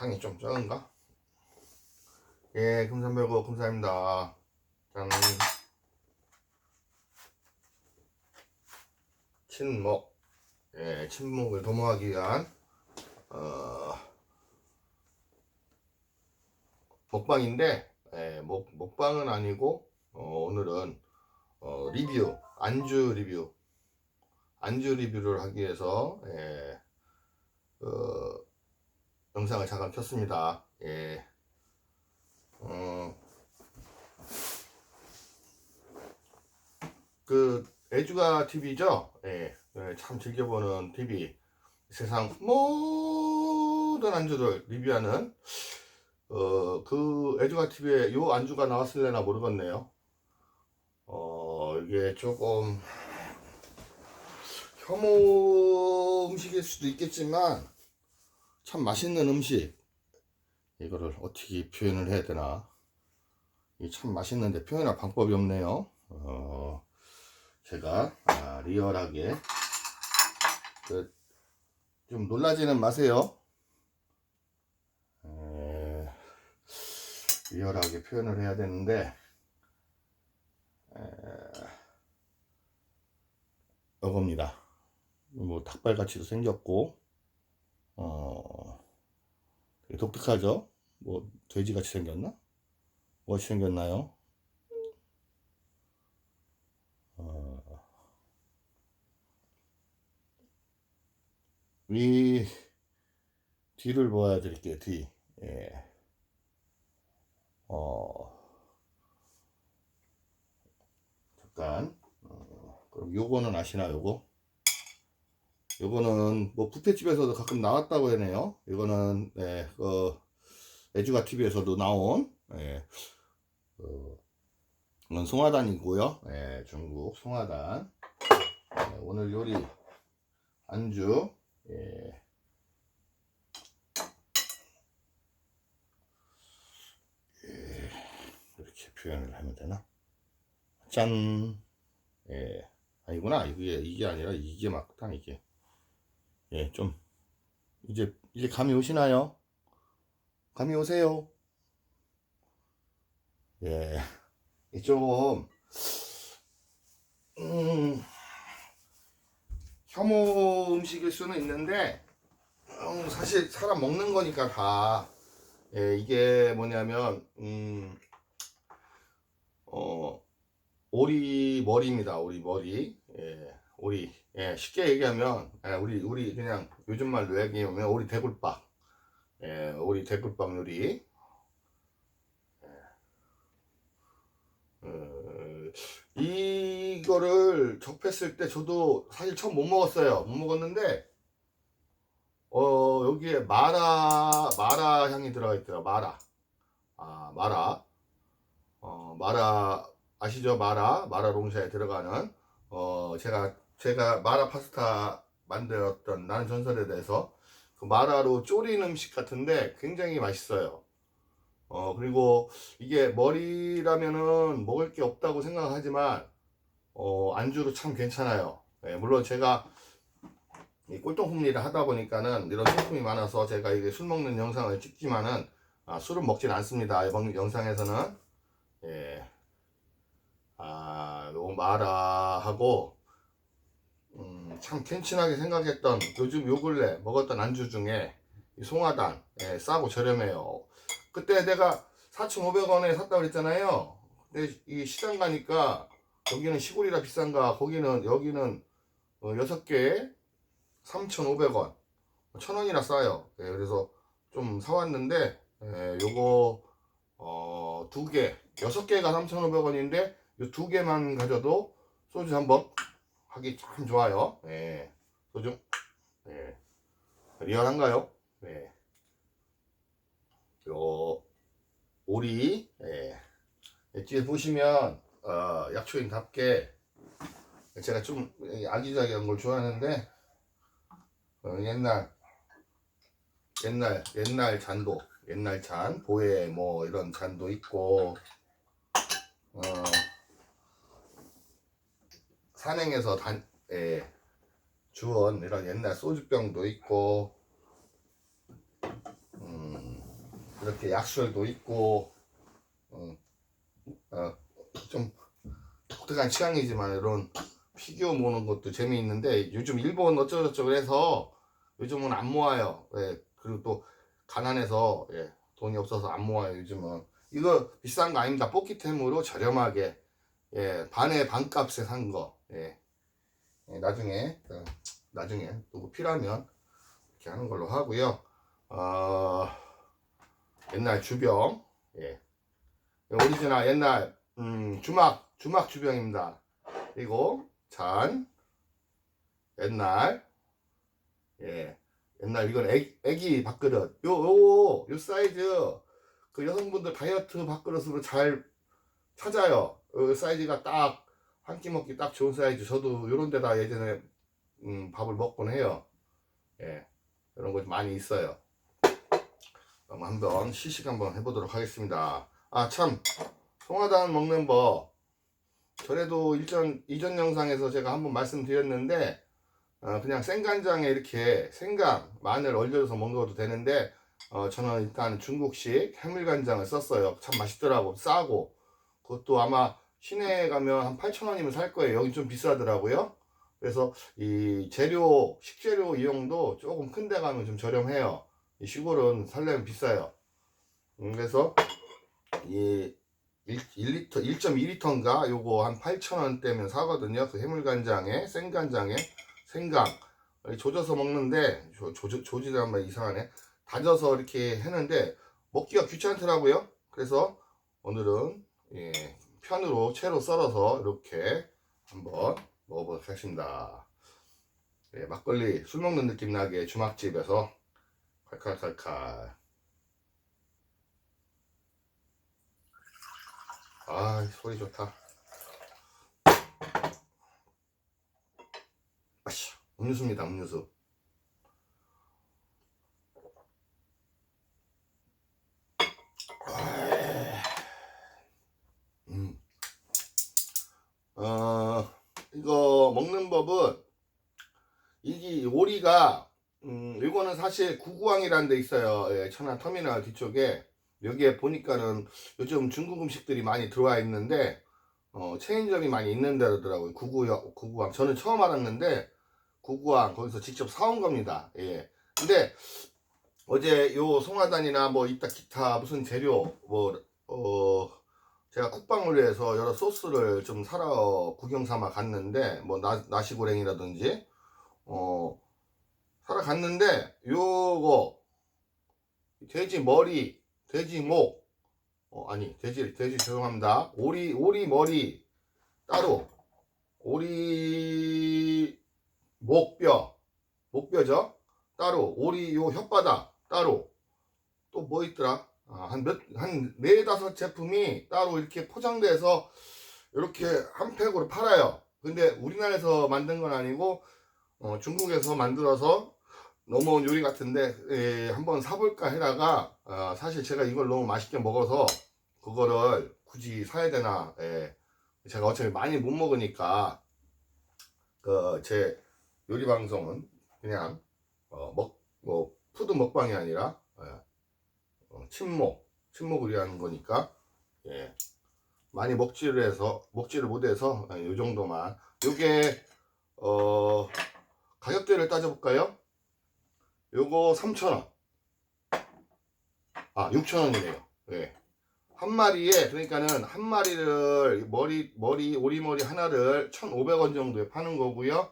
향이 좀 적은가? 예, 금산별고 금산입니다. 짠. 친목. 예, 친목을 도모하기 위한, 어, 먹방인데, 예, 먹, 먹방은 아니고, 어, 오늘은, 어, 리뷰, 안주 리뷰. 안주 리뷰를 하기 위해서, 예, 어, 영상을 잠깐 켰습니다. 예. 어, 그, 애주가 TV죠? 예. 예, 참 즐겨보는 TV. 세상 모든 안주를 리뷰하는, 어, 그 애주가 TV에 요 안주가 나왔을래나 모르겠네요. 어, 이게 조금, 혐오 음식일 수도 있겠지만, 참 맛있는 음식. 이거를 어떻게 표현을 해야 되나. 이참 맛있는데 표현할 방법이 없네요. 어, 제가, 아, 리얼하게, 그, 좀 놀라지는 마세요. 에, 리얼하게 표현을 해야 되는데, 에, 이겁니다. 뭐, 닭발같이도 생겼고, 어, 독특하죠? 뭐, 돼지같이 생겼나? 무엇이 생겼나요? 어, 이 뒤를 보여드릴게요, 뒤. 예. 어, 잠깐. 어, 그럼 요거는 아시나, 요거? 요거는 뭐 뷔페집에서도 가끔 나왔다고 하네요. 이거는 네, 그 애주가 TV에서도 나온 예, 어, 송화단이고요. 예, 중국 송화단. 예, 오늘 요리 안주 예. 예, 이렇게 표현을 하면 되나? 짠. 예. 아니구나. 이게 이게 아니라 이게 맞다 이게. 예, 좀 이제 이제 감이 오시나요? 감이 오세요. 예, 이좀 음, 혐오 음식일 수는 있는데 음, 사실 사람 먹는 거니까 다 예, 이게 뭐냐면 음, 어, 오리 머리입니다. 오리 머리. 예, 오리. 예, 쉽게 얘기하면 예, 우리 우리 그냥 요즘 말로 얘기하면 오리 대굴밥. 예, 오리 대굴밥 요리. 예. 어, 이거를 접했을 때 저도 사실 처음 못 먹었어요. 못 먹었는데 어 여기에 마라 마라 향이 들어가 있더라. 마라. 아 마라. 어 마라 아시죠? 마라 마라 롱샤에 들어가는 어 제가 제가 마라 파스타 만들었던 나는 전설에 대해서 그 마라로 졸인 음식 같은데 굉장히 맛있어요. 어 그리고 이게 머리라면은 먹을 게 없다고 생각하지만 어 안주로 참 괜찮아요. 예, 물론 제가 이 꼴통품리를 하다 보니까는 이런 소품이 많아서 제가 이게 술 먹는 영상을 찍지만은 아, 술은 먹진 않습니다. 이번 영상에서는 예. 아, 요 마라하고 음, 참 괜찮하게 생각했던 요즘 요 근래 먹었던 안주 중에 이 송화단 예, 싸고 저렴해요. 그때 내가 4,500원에 샀다고 그랬잖아요. 근데 이 시장 가니까 여기는 시골이라 비싼가 거기는 여기는 어, 6개에 3,500원 1,000원이나 싸요. 예, 그래서 좀 사왔는데 예, 요거 어, 두 개, 여섯 개가 3,500원인데 이두 개만 가져도 소주 한번 하기 참 좋아요. 예. 소주. 예. 리얼한가요? 예. 요 오리. 예. 예, 뒤에 보시면 어, 약초인답게 제가 좀 아기자기한 걸 좋아하는데 어, 옛날 옛날 옛날 잔도 옛날 잔 보에 뭐 이런 잔도 있고 어 산행에서 단 예, 주원 이런 옛날 소주병도 있고 음 이렇게 약술도 있고 어, 어, 좀 독특한 취향이지만 이런 피규어 모으는 것도 재미있는데 요즘 일본 어쩌고저쩌고 해서 요즘은 안 모아요. 예, 그리고 또 가난해서 예, 돈이 없어서 안 모아요. 요즘은 이거 비싼 거 아닙니다. 뽑기템으로 저렴하게 예, 반의 반값에 산 거. 예. 예, 나중에 어, 나중에 누구 필요하면 이렇게 하는 걸로 하고요. 어, 옛날 주병, 예. 오리지널 옛날 음, 주막 주막 주병입니다. 그리고 잔 옛날 예 옛날 이건 애기, 애기 밥그릇 요 요 요 사이즈 그 여성분들 다이어트 밥그릇으로 잘 찾아요. 요 사이즈가 딱 한 끼 먹기 딱 좋은 사이즈. 저도 요런 데다 예전에 음, 밥을 먹곤 해요. 예 이런 거 많이 있어요. 그럼 한번 시식 한번 해보도록 하겠습니다. 아 참 송화단 먹는 법 전에도 일전 이전 영상에서 제가 한번 말씀드렸는데 어, 그냥 생간장에 이렇게 생강 마늘 얼려서 먹어도 되는데 어, 저는 일단 중국식 해물간장을 썼어요. 참 맛있더라고 싸고 그것도 아마 시내에 가면 한 8,000원이면 살 거예요. 여기 좀 비싸더라고요. 그래서 이 재료 식재료 이용도 조금 큰 데 가면 좀 저렴해요. 이 시골은 살려면 비싸요. 음, 그래서 이 1, 1리터, 1.2리터인가 요거 한 8,000원대면 사거든요. 그 해물간장에 생간장에 생강 조져서 먹는데 조, 조, 조지다 한번 이상하네. 다져서 이렇게 했는데 먹기가 귀찮더라고요. 그래서 오늘은 예, 편으로 채로 썰어서 이렇게 한번 먹어보도록 하겠습니다. 예, 막걸리 술 먹는 느낌 나게 주막집에서 칼칼칼칼. 아 소리 좋다. 아씨 음료수입니다 음료수. 어 이거 먹는 법은 이게 오리가 음 이거는 사실 구구항이라는 데 있어요. 예, 천안 터미널 뒤쪽에 여기에 보니까는 요즘 중국 음식들이 많이 들어와 있는데 어, 체인점이 많이 있는 데더라고요. 구구 구구항 저는 처음 알았는데 구구항 거기서 직접 사온 겁니다. 예. 근데 어제 요 송화단이나 뭐 이따 기타 무슨 재료 뭐 어 제가 국방을 위해서 여러 소스를 좀 사러 구경 삼아 갔는데 뭐 나, 나시고랭이라든지 어 사러 갔는데 요거 돼지 머리 돼지 목 어, 아니 돼지 돼지 죄송합니다. 오리 오리 머리 따로 오리 목뼈 목뼈죠? 따로 오리 요 혓바닥 따로. 또 뭐 있더라? 아, 한 몇 한 네 다섯 제품이 따로 이렇게 포장돼서 이렇게 한 팩으로 팔아요 근데 우리나라에서 만든 건 아니고 어, 중국에서 만들어서 넘어온 요리 같은데 예, 한번 사볼까 해다가 어, 사실 제가 이걸 너무 맛있게 먹어서 그거를 굳이 사야 되나 예. 제가 어차피 많이 못 먹으니까 그 제 요리 방송은 그냥 어, 먹, 뭐 푸드 먹방이 아니라 예. 어, 침묵 침묵을 위한 거니까 예. 많이 먹지를 해서 먹지를 못해서 예, 요 정도만 요게 어 가격대를 따져볼까요? 요거 3,000원. 아, 6,000원이네요. 예. 한 마리에, 그러니까는 한 마리를, 머리, 머리, 오리머리 하나를 1,500원 정도에 파는 거고요.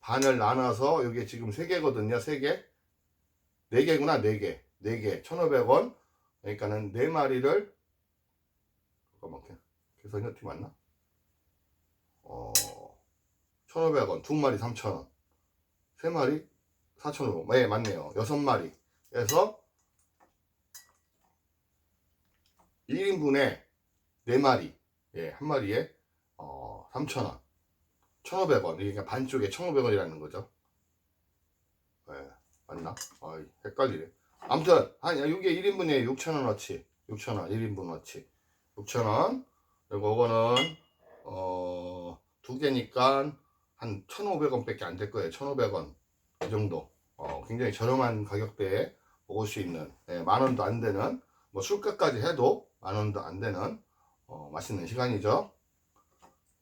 반을 나눠서, 요게 지금 3개거든요. 3개. 4개구나, 4개. 4개. 1,500원. 그러니까는 4마리를, 잠깐만, 계산이 어떻게 맞나? 어, 1,500원. 2마리 3,000원. 3마리 4,500원. 네, 맞네요. 6마리. 그래서 1인분에 4마리. 예, 한 마리에 어, 3,000원. 1,500원. 그러니까 반쪽에 1,500원이라는 거죠. 예, 맞나? 아, 헷갈리네. 아무튼 한 이게 1인분에 6,000원어치. 6,000원. 1인분어치. 6,000원. 그리고 이거는 어, 두 개니까 한 1,500원 밖에 안 될 거예요. 1,500원. 이 정도 어, 굉장히 저렴한 가격대에 먹을 수 있는 예, 만 원도 안 되는 뭐 술값까지 해도 만 원도 안 되는 어, 맛있는 시간이죠.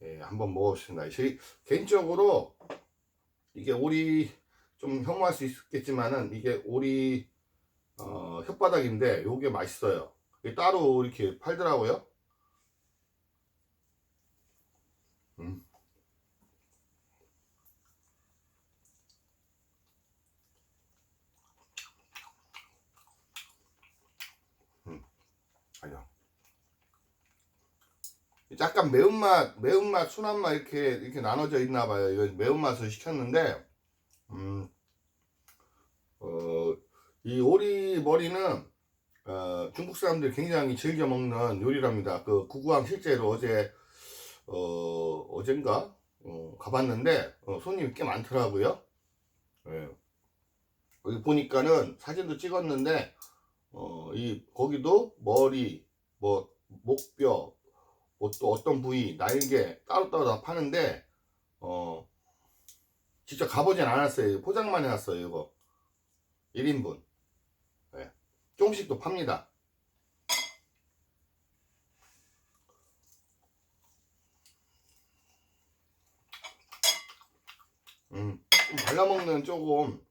예, 한번 먹어보겠습니다. 제- 개인적으로 이게 오리 좀 혐오할 수 있겠지만은 이게 오리 어, 혓바닥인데 요게 맛있어요. 이게 따로 이렇게 팔더라고요. 음. 음. 아니요. 약간 매운맛, 매운맛, 순한맛 이렇게 이렇게 나눠져 있나 봐요. 이거 매운맛을 시켰는데, 음, 어, 이 오리 머리는 어, 중국 사람들이 굉장히 즐겨 먹는 요리랍니다. 그 구구항 실제로 어제 어, 어젠가 어, 가봤는데 어, 손님이 꽤 많더라고요. 예. 여기 보니까는 사진도 찍었는데 어, 이 거기도 머리, 뭐 목뼈, 뭐 또 어떤 부위, 날개 따로따로 다 파는데 어, 직접 가보진 않았어요. 포장만 해놨어요. 이거 1인분. 예. 조금씩 또 팝니다. 음, 좀 발라먹는 조금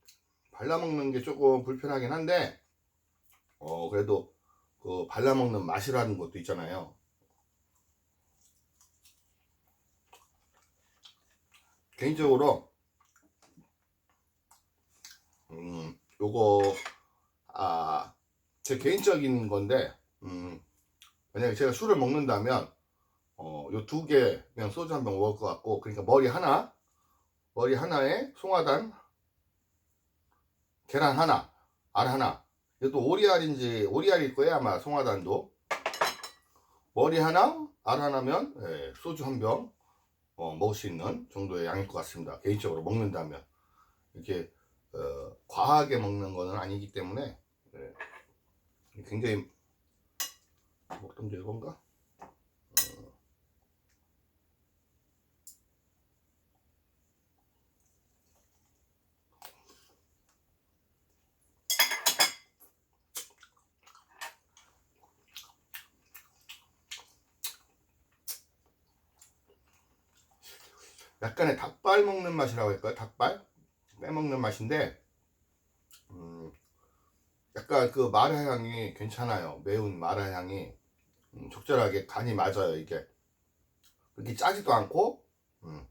발라먹는 게 조금 불편하긴 한데 어 그래도 그 발라먹는 맛이라는 것도 있잖아요. 개인적으로 음 요거 아 제 개인적인 건데 음 만약에 제가 술을 먹는다면 어 요 두 개 그냥 소주 한 병 먹을 것 같고 그러니까 머리 하나 머리 하나에 송화단 계란 하나 알 하나. 이것도 오리알인지 오리알일 거예요 아마 송화단도. 머리 하나 알 하나면 예, 소주 한병 어, 먹을 수 있는 정도의 양일 것 같습니다. 개인적으로 먹는다면. 이렇게 어, 과하게 먹는 거는 아니기 때문에 예, 굉장히 먹던 게 이건가? 약간의 닭발 먹는 맛이라고 할까요? 닭발 빼먹는 맛인데 음, 약간 그 마라 향이 괜찮아요. 매운 마라 향이 음, 적절하게 간이 맞아요. 이게 그렇게 짜지도 않고 음,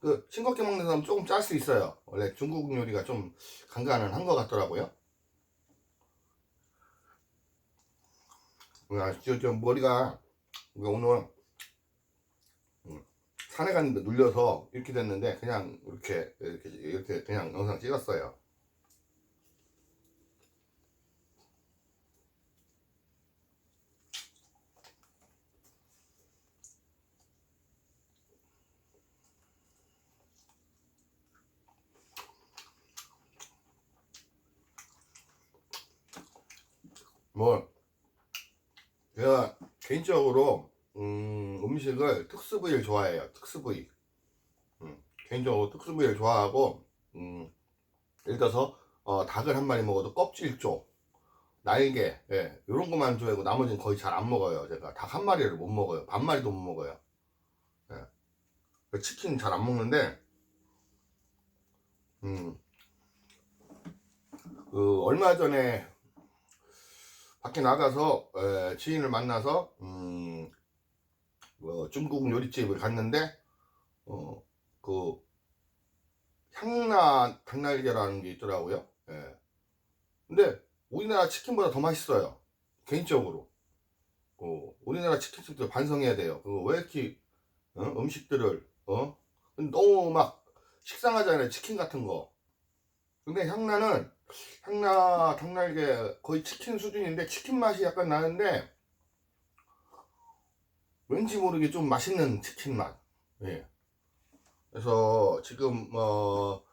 그 싱겁게 먹는 사람 은 조금 짤 수 있어요. 원래 중국 요리가 좀 간간은 한 것 같더라고요. 아, 저, 저 머리가 오늘 음, 산에 갔는데 눌려서 이렇게 됐는데 그냥 이렇게 이렇게 이렇게 그냥 영상 찍었어요. 뭐 제가 개인적으로 음, 음식을 특수 부위를 좋아해요. 특수 부위. 음, 개인적으로 특수 부위를 좋아하고 음, 예를 들어서 어, 닭을 한 마리 먹어도 껍질 쪽, 날개, 예, 이런 것만 좋아하고 나머지는 거의 잘 안 먹어요. 제가 닭 한 마리를 못 먹어요. 반 마리도 못 먹어요. 예. 그 치킨 잘 안 먹는데 음, 그 얼마 전에 밖에 나가서 에, 지인을 만나서 음, 뭐 중국 요리집을 갔는데 어, 그 향나 닭날개라는 게 있더라고요. 예. 근데 우리나라 치킨보다 더 맛있어요. 개인적으로. 어, 우리나라 치킨집들 반성해야 돼요. 그거 왜 이렇게 어? 음식들을 어? 너무 막 식상하잖아요. 치킨 같은 거. 근데 향나는 향나 닭날개 거의 치킨 수준인데 치킨 맛이 약간 나는데 왠지 모르게 좀 맛있는 치킨 맛. 예. 그래서 지금 뭐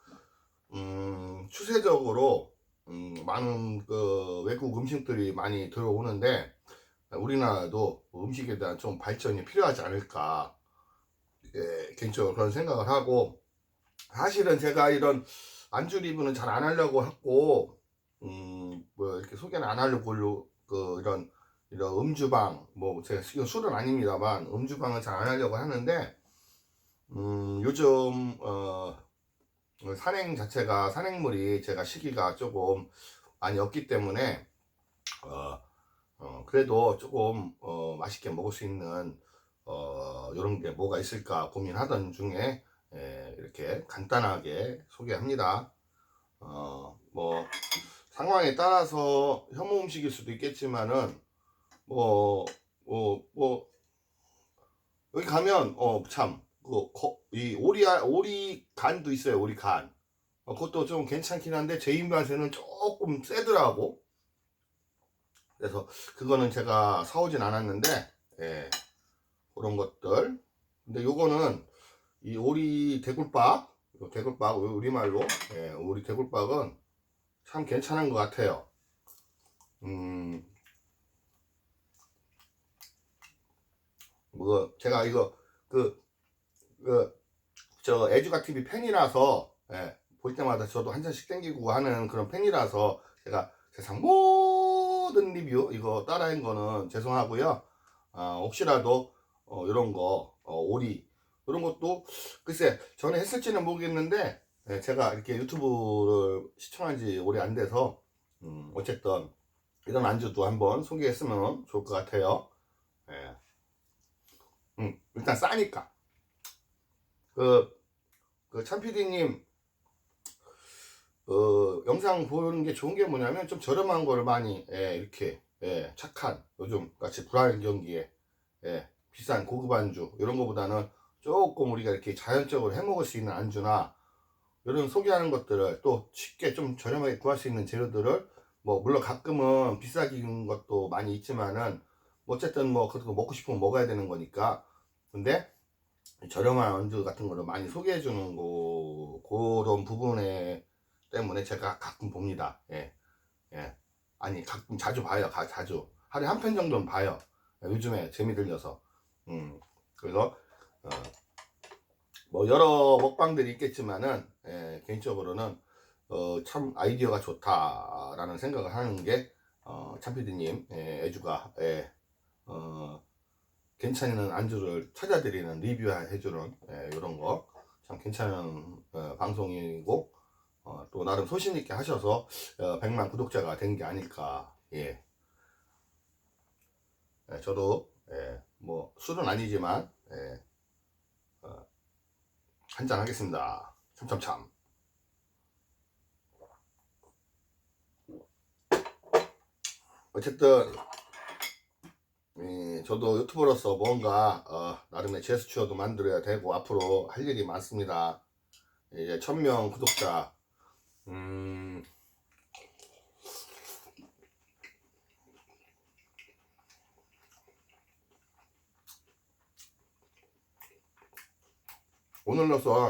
음, 추세적으로 음, 많은 그 외국 음식들이 많이 들어오는데 우리나라도 음식에 대한 좀 발전이 필요하지 않을까 예, 개인적으로 그런 생각을 하고 사실은 제가 이런 안주 리뷰는 잘 안 하려고 했고 음, 뭐 이렇게 소개는 안 하려고 그 이런 이런 음주방 뭐 제가 술은 아닙니다만 음주방은 잘 안 하려고 하는데 음 요즘 어 산행 자체가 산행물이 제가 시기가 조금 많이 없기 때문에 어, 어 그래도 조금 어 맛있게 먹을 수 있는 어 이런 게 뭐가 있을까 고민하던 중에 예, 이렇게 간단하게 소개합니다. 어 뭐 상황에 따라서 혐오 음식일 수도 있겠지만은 뭐, 뭐, 뭐, 여기 가면, 어, 참, 그, 거, 이 오리, 오리 간도 있어요, 오리 간. 어, 그것도 좀 괜찮긴 한데, 제 입맛에는 조금 세더라고. 그래서, 그거는 제가 사오진 않았는데, 예, 그런 것들. 근데 요거는, 이 오리 대굴박, 요 대굴박, 우리말로, 예, 오리 대굴박은 참 괜찮은 것 같아요. 음, 뭐 제가 이거 그 그저 에듀가 TV 팬이라서 예, 볼 때마다 저도 한 잔씩 땡기고 하는 그런 팬이라서 제가 세상 모든 리뷰 이거 따라한 거는 죄송하고요. 아, 혹시라도 어, 이런 거 어, 오리 이런 것도 글쎄 전에 했을지는 모르겠는데 예, 제가 이렇게 유튜브를 시청한 지 오래 안 돼서 음, 어쨌든 이런 안주도 한번 소개했으면 좋을 것 같아요. 예. 음, 일단 싸니까. 그, 그, 참PD님, 어, 영상 보는 게 좋은 게 뭐냐면 좀 저렴한 거를 많이, 예, 이렇게, 예, 착한, 요즘 같이 불안한 경기에, 예, 비싼 고급 안주, 이런 거보다는 조금 우리가 이렇게 자연적으로 해 먹을 수 있는 안주나, 이런 소개하는 것들을 또 쉽게 좀 저렴하게 구할 수 있는 재료들을, 뭐, 물론 가끔은 비싸긴 것도 많이 있지만은, 어쨌든 뭐, 그거 먹고 싶으면 먹어야 되는 거니까, 근데 저렴한 안주 같은 거를 많이 소개해 주는 거 그런 부분에 때문에 제가 가끔 봅니다. 예. 예. 아니 가끔 자주 봐요. 가, 자주 하루에 한 편 정도는 봐요. 요즘에 재미 들려서. 음. 그래서 어, 뭐 여러 먹방들이 있겠지만은 예, 개인적으로는 어, 참 아이디어가 좋다라는 생각을 하는 게 어, 참피디님 예, 애주가 예, 어, 괜찮은 안주를 찾아드리는 리뷰해주는 예, 이런 거 참 괜찮은 어, 방송이고 어, 또 나름 소신 있게 하셔서 어, 100만 구독자가 된 게 아닐까 예. 예, 저도 예, 뭐 술은 아니지만 예, 어, 한잔 하겠습니다 참참참 어쨌든 예, 저도 유튜버로서 뭔가 어, 나름의 제스처도 만들어야 되고 앞으로 할 일이 많습니다. 이제 천명 구독자 음, 오늘로서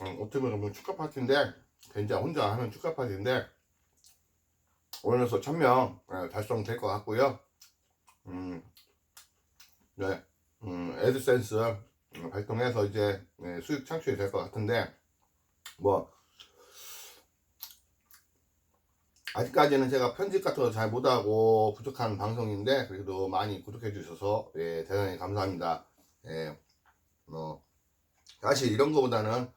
어, 어떻게 보면 축하 파티인데 괜찮 혼자 하는 축하 파티인데 오늘로서 천명 예, 달성될 것 같고요. 음, 네, 음, 애드센스 음, 발동해서 이제 네, 수익 창출이 될 것 같은데 뭐 아직까지는 제가 편집 같은 거 잘 못하고 부족한 방송인데 그래도 많이 구독해 주셔서 예, 대단히 감사합니다. 예, 뭐 사실 이런 거보다는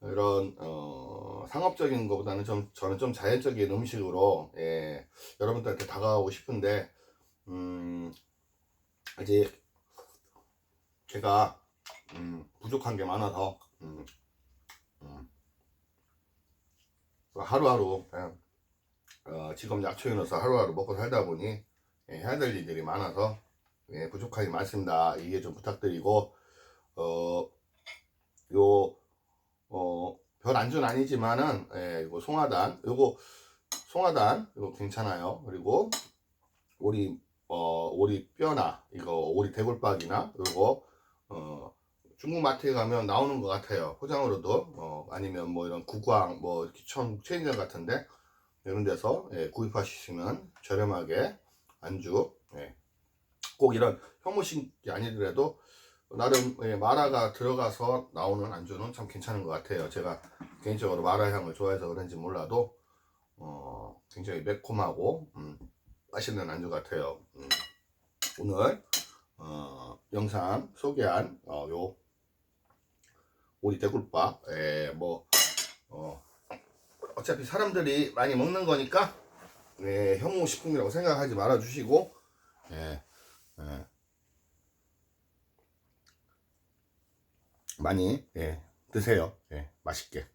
이런 어, 상업적인 거보다는 좀 저는 좀 자연적인 음식으로 예, 여러분들한테 다가가고 싶은데 음, 아직 제가 음, 부족한 게 많아서 음, 음, 하루하루 그냥, 어, 지금 약초에 넣어서 하루하루 먹고 살다 보니 예, 해야 될 일들이 많아서 예, 부족함이 많습니다. 이해 좀 부탁드리고 어, 요 어, 별 안주는 아니지만은 예, 이거 송화단 요거 송화단 이거 괜찮아요. 그리고 우리 어, 오리 뼈나 이거 오리 대골박이나 요거 어, 중국 마트에 가면 나오는 것 같아요. 포장으로도 어, 아니면 뭐 이런 구광 뭐 기천 체인점 같은데 이런 데서 예, 구입하시면 저렴하게 안주 예. 꼭 이런 혐오식이 아니더라도 나름 예, 마라가 들어가서 나오는 안주는 참 괜찮은 것 같아요. 제가 개인적으로 마라 향을 좋아해서 그런지 몰라도 어, 굉장히 매콤하고 음, 맛있는 안주 같아요. 음, 오늘 어, 영상 소개한 어, 요 오리 대굴밥 에, 뭐 어, 어차피 사람들이 많이 먹는 거니까 예, 혐오 식품이라고 생각하지 말아 주시고 예, 예. 많이 예, 드세요. 예, 맛있게.